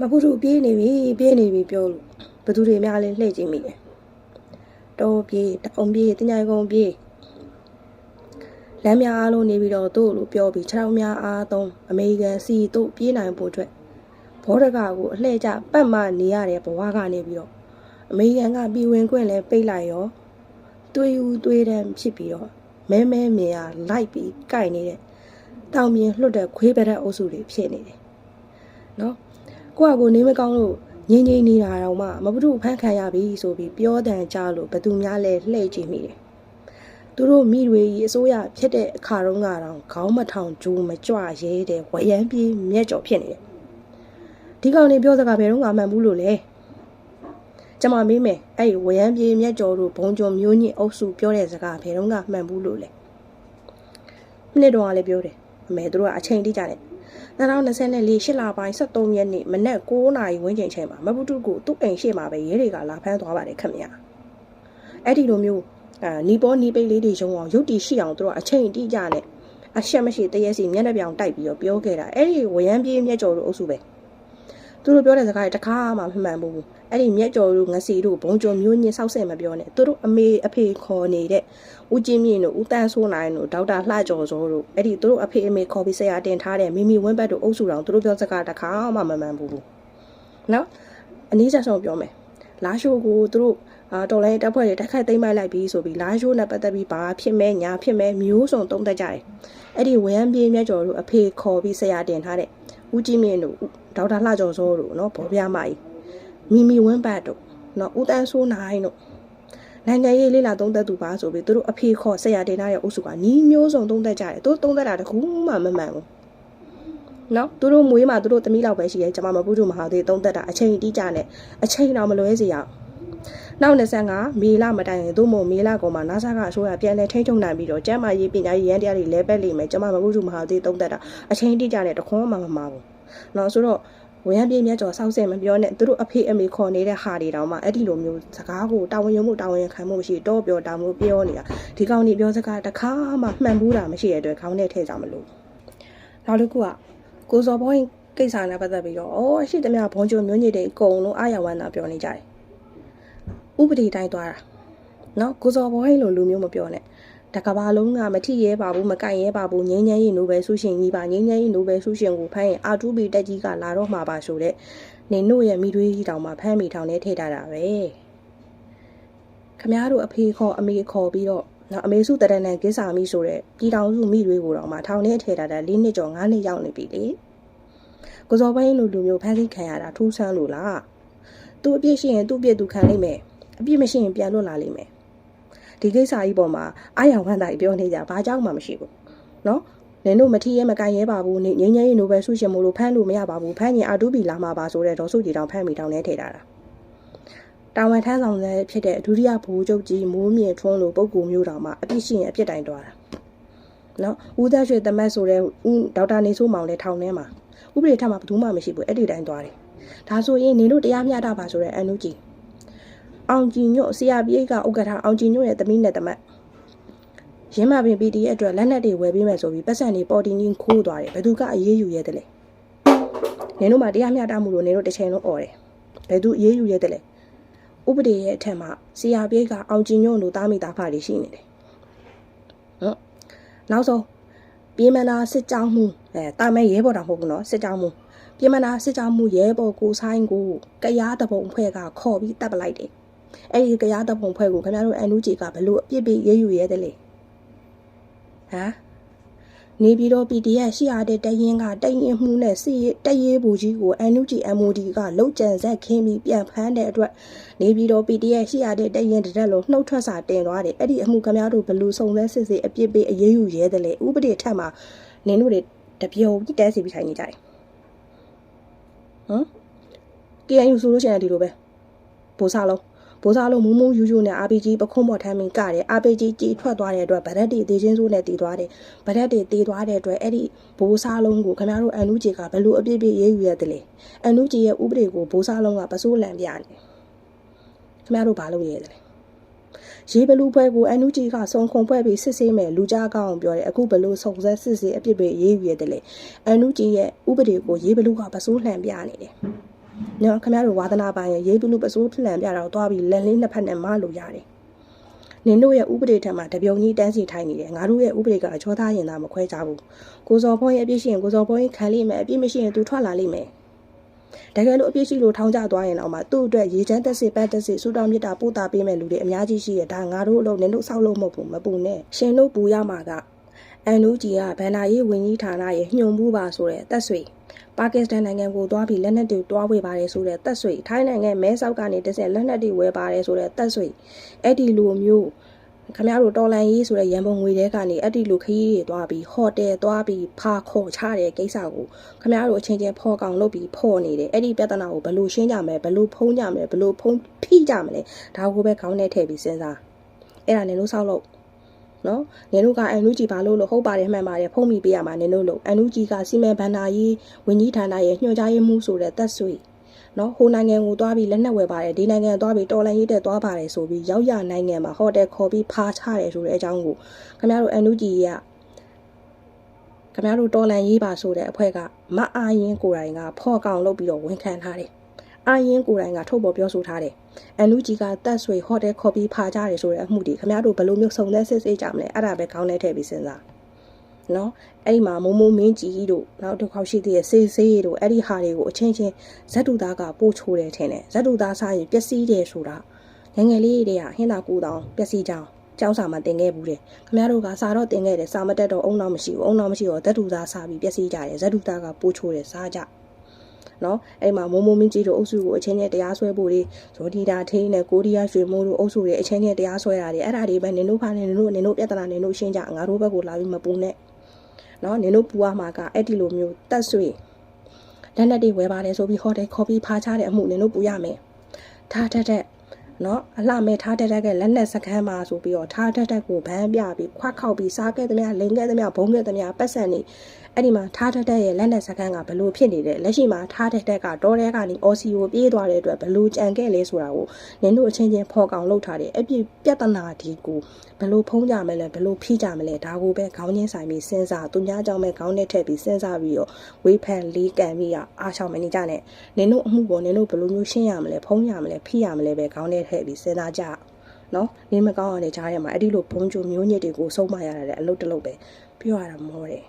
မဖူးသူပြေးနေပြီပြေးနေပြီပြောလို့ဘသူတွေများလဲလှည့်ကြည့်မိတယ်တော်ပြေးတအောင်ပြေးတင်ញိုင်ကုန်ပြေးလမ်းများအားလုံးနေပြီးတော့တို့လို့ပြောပြီးခြေထောက်များအားသုံးအမေရိကန်စီတို့ပြေးနိုင်ဖို့အတွက်ဘောဓကကိုအလှည့်ကျပတ်မှနေရတဲ့ဘဝကနေပြီးတော့အမေရိကန်ကပြည်ဝင်ခွင့်လဲပိတ်လိုက်ရောတွေးယူတွေးတမ်းဖြစ်ပြီးတော့မဲမဲမြင်ရလိုက်ပြီးကြိုက်နေတဲ့တောင်မြင်လွတ်တဲ့ခွေးပရက်အုပ်စုတွေဖြစ်နေတယ်နော် ကိုကကိုနေမကောင်းလို့ငိမ့်ငိမ့်နေတာတော့မှမဘုဒ္ဓဖန်ခံရပြီဆိုပြီးပြောတန်ကြလို့ဘသူများလဲလှည့်ကြည့်မိတယ်သူတို့မိတွေကြီးအစိုးရဖြစ်တဲ့အခါတုန်းကတော့ခေါင်းမထောင်ဂျိုးမကြွရဲတဲ့ဝရမ်းပြေးမြက်ကြော်ဖြစ်နေတယ်ဒီကောင်နေပြောစကားဘယ်တော့မှမှန်ဘူးလို့လဲကျမမေးမယ်အဲ့ဒီဝရမ်းပြေးမြက်ကြော်တို့ဘုံကြုံမျိုးညစ်အုပ်စုပြောတဲ့စကားဘယ်တော့မှမှန်ဘူးလို့လဲမိနစ်တော့ကလည်းပြောတယ်အမေတို့ကအချိန်တိကျတယ် 2024ရှစ်လပိုင်း23ရက်နေ့မနက်9:00နာရီဝန်းကျင်ချိန်မှာမပုတုကိုသူ့အိမ်ရှိမှာပဲရဲတွေကလာဖမ်းသွားပါတယ်ခင်ဗျာအဲ့ဒီလိုမျိုးအာနီပေါ်နီပိတ်လေးတွေရုံအောင်ရုတ်တီရှိအောင်သူတို့အချိန်အတိအကျနဲ့အရှက်မရှိတရက်စီမျက်နှာပြောင်တိုက်ပြီးတော့ပြောခဲ့တာအဲ့ဒီဝရမ်းပြေးမျက်ကြော်တို့အုပ်စုပဲ သူတို့ပြောတဲ့စကားတွေတစ်ခါမှမမှန်ဘူးအဲ့ဒီမျက်ကြော်တို့ငစီတို့ဘုံကြော်မျိုးညင်းဆောက်ဆက်မပြောနဲ့သူတို့အမေအဖေခေါ်နေတဲ့ဦးကျင်းမြင့်တို့ဦးတန်းဆိုးနိုင်တို့ဒေါက်တာလှကျော်စောတို့အဲ့ဒီသူတို့အဖေအမေခေါ်ပြီးဆရာတင်ထားတဲ့မိမိဝင်းဘတ်တို့အုပ်စုတော်သူတို့ပြောစကားတစ်ခါမှမမှန်ဘူးနော်အနည်းဆက်ဆုံးပြောမယ်လာရှိုးကိုသူတို့အာတော်လိုင်းတပ်ဖွဲ့တွေတိုက်ခိုက်သိမ်းပိုက်လိုက်ပြီးဆိုပြီးလာရှိုးနဲ့ပတ်သက်ပြီးဘာဖြစ်မဲညာဖြစ်မဲမျိုးစုံတုံးတက်ကြတယ်အဲ့ဒီဝရမ်းပြေးမြတ်ကျော်တို့အဖေခေါ်ပြီးဆရာတင်ထားတဲ့ ဦးကြီးမြင့်တို့ဒေါက်တာလှကျော်စောတို့နော်ဘောပြမကြီးမိမိဝင်းဘတ်တို့နော်ဦးတန်းဆိုးနိုင်တို့နိုင်ငံရေးလေးလာသုံးသက်သူပါဆိုပြီးသူတို့အဖေခေါ်ဆက်ရတင်ထားတဲ့အုပ်စုကနီးမျိုးစုံသုံးသက်ကြတယ်သူတို့သုံးသက်တာတခုမှမမှန်ဘူးနော်သူတို့မွေးမှာသူတို့သမီးလောက်ပဲရှိရဲကျွန်မမပုထုမဟာသေးသုံးသက်တာအချိန်တိကျနဲ့အချိန်တော့မလွဲစေရအောင် နောက်25မေလမတိုင်ရင်သို့မဟုတ်မေလကောင်မှာ NASA ကအစိုးရပြန်လည်ထိန်းချုပ်နိုင်ပြီးတော့ကျန်းမာရေးပညာရေးရန်တရားတွေလဲပက်လိမ့်မယ်ကျွန်မမပုထုမဟာသေးသုံးသက်တာအချိန်တိကျနဲ့တခွန်းမှမမှာဘူးနော်ဆိုတော့ဝရမ်းပြေးမြတ်ကျော်စောက်စဲမပြောနဲ့သူတို့အဖေအမေခေါ်နေတဲ့ဟာတွေတောင်မှအဲ့ဒီလိုမျိုးစကားကိုတာဝန်ယူမှုတာဝန်ခံမှုမရှိတော့ပြောတာမျိုးပြောနေတာဒီကောင်ကြီးပြောစကားတစ်ခါမှမှန်ဘူးတာမရှိတဲ့အတွက်ခေါင်းနဲ့ထည့်ကြမလို့နောက်တစ်ခုကကိုစော်ဘောင်းကိစ္စနဲ့ပတ်သက်ပြီးတော့အော်ရှိသမျှဘုံကျုံမျိုးညစ်တွေအကုန်လုံးအာရဝန္တာပြောနေကြတယ် ဥပဒေတိုင်းသွားတာနော်ကိုစော်ဘောင်းလိုလူမျိုးမပြောနဲ့တကဘာလုံးကမထီရဲပါဘူးမကန့်ရဲပါဘူးငင်းငင်းရင်နိုဘယ်ဆုရှင်ကြီးပါငင်းငင်းရင်နိုဘယ်ဆုရှင်ကိုဖမ်းရင်အာတူဘီတက်ကြီးကလာတော့မှာပါဆိုတဲ့နေတို့ရဲ့မိသွေးကြီးတောင်မှဖမ်းမိထောင်နေထိထားတာပဲခမားတို့အဖေခေါ်အမေခေါ်ပြီးတော့နော်အမေစုတရနဲ့ကိစ္စမိဆိုတဲ့ပြည်တော်စုမိသွေးကိုတော့မှထောင်ထဲထည့်ထားတာ၄နှစ်ကျော်၅နှစ်ရောက်နေပြီလေကိုစောပိုင်းလိုလူမျိုးဖမ်းဆီးခံရတာထူးဆန်းလို့လားသူအပြစ်ရှိရင်သူ့အပြစ်သူခံလိမ့်မယ် အပြစ်မရှိရင်ပြန်လွတ်လာလိမ့်မယ်ဒီကိစ္စကြီးပေါ်မှာအာရဝမ်းသာကြီးပြောနေကြဘာကြောင့်မှမရှိဘူးနော်နင်တို့မထီးရဲမကန်ရဲပါဘူးနေငင်းငင်းရင်နိုဘယ်ဆုရှင်မို့လို့ဖမ်းလို့မရပါဘူးဖမ်းရင်အာတူဘီလာမှာပါဆိုတဲ့ဒေါ်စုကြီးတောင်ဖမ်းမိတောင်နဲ့ထည့်ထားတာတာဝန်ထမ်းဆောင်တဲ့ဖြစ်တဲ့ဒုတိယဘိုးချုပ်ကြီးမိုးမြင့်ထွန်းလိုပုံကူမျိုးတောင်မှအပြစ်ရှိရင်အပြစ်တိုင်သွားတာနော်ဦးသက်ရွှေတမတ်ဆိုတဲ့ဦးဒေါက်တာနေဆိုးမောင်လည်းထောင်ထဲမှာဥပဒေထက်မှဘယ်သူမှမရှိဘူးအဲ့ဒီတိုင်းသွားတယ်ဒါဆိုရင်နင်တို့တရားမျှတပါဆိုတဲ့အန်နုကြီး အောင်ကြည်ညွတ်ဆရာပြေးကဥက္ကဋ္ဌအောင်ကြည်ညွတ်ရဲ့သမီးနဲ့တမတ်ရင်းမပင် PD ရဲ့အတွက်လက်နက်တွေဝယ်ပေးမယ်ဆိုပြီးပတ်စံတွေပေါ်တင်ချင်းခိုးသွားတယ်ဘယ်သူကအရေးယူရဲတယ်လဲနင်တို့မှတရားမျှတမှုလို့နင်တို့တစ်ချိန်လုံးអော်တယ်ဘယ်သူအရေးယူရဲတယ်လဲဥပဒေရဲ့အထက်မှာဆရာပြေးကအောင်ကြည်ညွတ်တို့တားမိတာဖာတွေရှိနေတယ်ဟုတ်နောက်ဆုံးပြေးမနာစစ်ကြောင်းမှုအဲတာမဲရဲဘော်တော်မဟုတ်ဘူးနော်စစ်ကြောင်းမှုပြေးမနာစစ်ကြောင်းမှုရဲဘော်ကိုဆိုင်ကိုကရားတပုံဖွဲ့ကခေါ်ပြီးတပ်ပလိုက်တယ် အဲ့ဒီကြားတပ်ပုံဖွဲ့ကိုခင်ဗျားတို့အန်နူဂျီကဘလို့အပြစ်ပေးရေးယူရဲတယ်လေဟမ်နေပြီးတော့ PDF ရှိရတဲ့တရင်ကတရင်မှုနဲ့စစ်တရေးဘူကြီးကို NUG MOD ကလုံခြံဆက်ခင်းပြီးပြန်ဖမ်းတဲ့အတွက်နေပြီးတော့ PDF ရှိရတဲ့တရင်တရက်လုံးနှုတ်ထွက်စာတင်သွားတယ်အဲ့ဒီအမှုခင်ဗျားတို့ဘလို့စုံစမ်းစစ်ဆေးအပြစ်ပေးအရေးယူရဲတယ်လေဥပဒေထက်မှာနင်တို့တွေတပြုံကြီးတဲစီပြီးထိုင်နေကြတယ်ဟမ် KNU ဆိုလို့ရှိရင်ဒီလိုပဲဘိုးစားလုံး ဘိုးစားလုံးမူးမူးယူယူနဲ့ RPG ပခုံးပေါ်ထမ်းမင်းကတယ် RPG ကြီးထွက်သွားတဲ့အတွက်ဗရက်တွေတေချင်းစိုးနဲ့တည်သွားတယ်ဗရက်တွေတေးသွားတဲ့အတွက်အဲ့ဒီဘိုးစားလုံးကိုခင်ဗျားတို့အန်နူဂျီကဘယ်လိုအပြစ်ပြစ်ရေးယူရတယ်လဲအန်နူဂျီရဲ့ဥပဒေကိုဘိုးစားလုံးကပစိုးလန်ပြနေခင်ဗျားတို့ဘာလုပ်ရလဲရေဘလူးဖွဲကိုအန်နူဂျီကစုံခုံဖွဲပြီးစစ်ဆေးမယ်လူကြားကောင်းပြောတယ်အခုဘလို့စုံစမ်းစစ်ဆေးအပြစ်ပေးရေးယူရတယ်လေအန်နူဂျီရဲ့ဥပဒေကိုရေဘလူးကပစိုးလှန်ပြနေတယ် နော်ခင်ဗျားတို့ဝါသနာပိုင်းရဲ့ရေးပုလူပစိုးဖလန်ပြတော့သွားပြီးလက်လေးနှစ်ဖက်နဲ့မလို့ရတယ်နင်တို့ရဲ့ဥပဒေထက်မှာတပြုံကြီးတန်းစီထိုင်နေတယ်ငါတို့ရဲ့ဥပဒေကအချောသားရင်သားမခွဲကြဘူးကိုစော်ဘုန်းရဲ့အပြစ်ရှိရင်ကိုစော်ဘုန်းရင်ခံလိမ့်မယ်အပြစ်မရှိရင်သူထွက်လာလိမ့်မယ်တကယ်လို့အပြစ်ရှိလို့ထောင်ကျသွားရင်တော့မှသူ့အတွက်ရေချမ်းတက်စစ်ပတ်တက်စစ်ဆူတောင်းမြတ်တာပို့တာပေးမဲ့လူတွေအများကြီးရှိရဒါငါတို့အလုပ်နင်တို့ဆောက်လို့မဟုတ်ဘူးမပူနဲ့ရှင်တို့ပူရမှာကအန်နူဂျီကဗန်နာရေးဝင်ကြီးဌာနရဲ့ညှို့မှုပါဆိုတဲ့တက်ဆွေ ပါကစ္စတန်နိုင်ငံကိုသွားပြီးလက်နက်တွေတွားဝေပါတယ်ဆိုတဲ့တက်ဆွေထိုင်းနိုင်ငံမဲဆောက်ကနေတစ်ဆက်လက်နက်တွေဝယ်ပါတယ်ဆိုတဲ့တက်ဆွေအဲ့ဒီလိုမျိုးခမရတို့တော်လန်ရေးဆိုတဲ့ရန်ပုံငွေတဲကနေအဲ့ဒီလိုခရီးတွေသွားပြီးဟိုတယ်သွားပြီးဖာခေါ်ချတဲ့ကိစ္စကိုခမရတို့အချင်းချင်းဖော်ကောင်လုပ်ပြီးဖော်နေတယ်အဲ့ဒီပြဿနာကိုဘယ်လိုရှင်းကြမလဲဘယ်လိုဖုံးကြမလဲဘယ်လိုဖုံးဖိကြမလဲဒါကိုပဲခေါင်းထဲထည့်ပြီးစဉ်းစားအဲ့ဒါနင်တို့ဆောက်လို့ နော်နင်တို့ကအန်နူဂျီဘာလို့လို့ဟုတ်ပါတယ်မှန်ပါတယ်ဖုံးမိပေးရမှာနင်တို့လို့အန်နူဂျီကစီမံဘဏ္ဍာရေးဝန်ကြီးဌာနရဲ့ညွှန်ကြားရေးမှူးဆိုတဲ့သက်ဆွေနော်ဟိုနိုင်ငံကိုသွားပြီးလက်နက်ဝယ်ပါတယ်ဒီနိုင်ငံသွားပြီးတော်လန်ရေးတက်သွားပါတယ်ဆိုပြီးရောက်ရနိုင်ငံမှာဟိုတယ်ခေါ်ပြီးဖားချတယ်ဆိုတဲ့အကြောင်းကိုခင်ဗျားတို့အန်နူဂျီကခင်ဗျားတို့တော်လန်ရေးပါဆိုတဲ့အဖွဲကမအားရင်ကိုယ်တိုင်ကဖော့ကောင်လုပ်ပြီးတော့ဝန်ခံထားတယ် အာရင်ကိုယ်တိုင်ကထုတ်ပေါ်ပြောဆိုထားတယ်အန်နူဂျီကတက်ဆွေဟိုတယ်ခေါ်ပြီးဖားကြတယ်ဆိုတဲ့အမှုတွေခင်ဗျားတို့ဘယ်လိုမျိုးစုံသက်စစ်စစ်ကြမလဲအဲ့ဒါပဲခေါင်းထဲထည့်ပြီးစဉ်းစားနော်အဲ့ဒီမှာမိုးမိုးမင်းကြီးတို့နောက်တစ်ခေါက်ရှိသေးတဲ့စေးစေးတို့အဲ့ဒီဟာတွေကိုအချင်းချင်းဇက်တူသားကပို့ချိုးတယ်ထင်တယ်ဇက်တူသားစားရင်ပျက်စီးတယ်ဆိုတာငယ်ငယ်လေးတွေကဟင်းသာကူတောင်ပျက်စီးကြောင်းကျောင်းစာမှာတင်ခဲ့ဘူးတယ်ခင်ဗျားတို့ကစာတော့တင်ခဲ့တယ်စာမတက်တော့အုံနောက်မရှိဘူးအုံနောက်မရှိတော့ဇက်တူသားစားပြီးပျက်စီးကြတယ်ဇက်တူသားကပို့ချိုးတယ်စားကြ နော်အဲ့မှာမိုးမိုးမင်းကြီးတို့အုပ်စုကိုအချင်းချင်းတရားစွဲဖို့တွေဇော်ဒီတာထေးနဲ့ကိုရီးယားရွှေမိုးတို့အုပ်စုတွေအချင်းချင်းတရားစွဲတာတွေအဲ့ဒါတွေပဲနင်တို့ဖားနေနင်တို့နင်တို့ပြဿနာနင်တို့ရှင်းကြငါတို့ဘက်ကိုလာပြီးမပူနဲ့နော်နင်တို့ပူရမှာကအဲ့ဒီလိုမျိုးတက်ဆွေလက်နက်တွေဝယ်ပါတယ်ဆိုပြီးဟိုတယ်ခေါ်ပြီးဖားချတဲ့အမှုနင်တို့ပူရမယ်ထားတက်တက်နော်အလှမဲ့ထားတက်တက်ကလက်နက်စကမ်းမှာဆိုပြီးတော့ထားတက်တက်ကိုဗန်းပြပြီးခွက်ခောက်ပြီးစားခဲ့သမျှလိန်ခဲ့သမျှဘုံခဲ့သမျှပတ်စံနေ အဲ့ဒီမှာထားတက်တက်ရဲ့လက်နက်စကမ်းကဘလို့ဖြစ်နေတယ်လက်ရှိမှာထားတက်တက်ကတောထဲကနေ OCO ပြေးသွားတဲ့အတွက်ဘလို့ကြံခဲ့လဲဆိုတာကိုနင်တို့အချင်းချင်းဖော်ကောင်လုပ်ထားတယ်အပြည့်ပြဿနာဒီကိုဘလို့ဖုံးကြမလဲဘလို့ဖိကြမလဲဒါကိုပဲခေါင်းချင်းဆိုင်ပြီးစဉ်းစားသူများကြောင့်ပဲခေါင်းနဲ့ထည့်ပြီးစဉ်းစားပြီးတော့ဝေးဖန်လေးကန်ပြီးရအားချောင်းမနေကြနဲ့နင်တို့အမှုပေါ်နင်တို့ဘလို့မျိုးရှင်းရမလဲဖုံးရမလဲဖိရမလဲပဲခေါင်းနဲ့ထည့်ပြီးစဉ်းစားကြနော်နေမကောင်းအောင်နေကြားရမှာအဲ့ဒီလိုဘုံကြိုမျိုးညစ်တွေကိုစုံမရတာလည်းအလုပ်တစ်လုပ်ပဲပြောရတာမောတယ်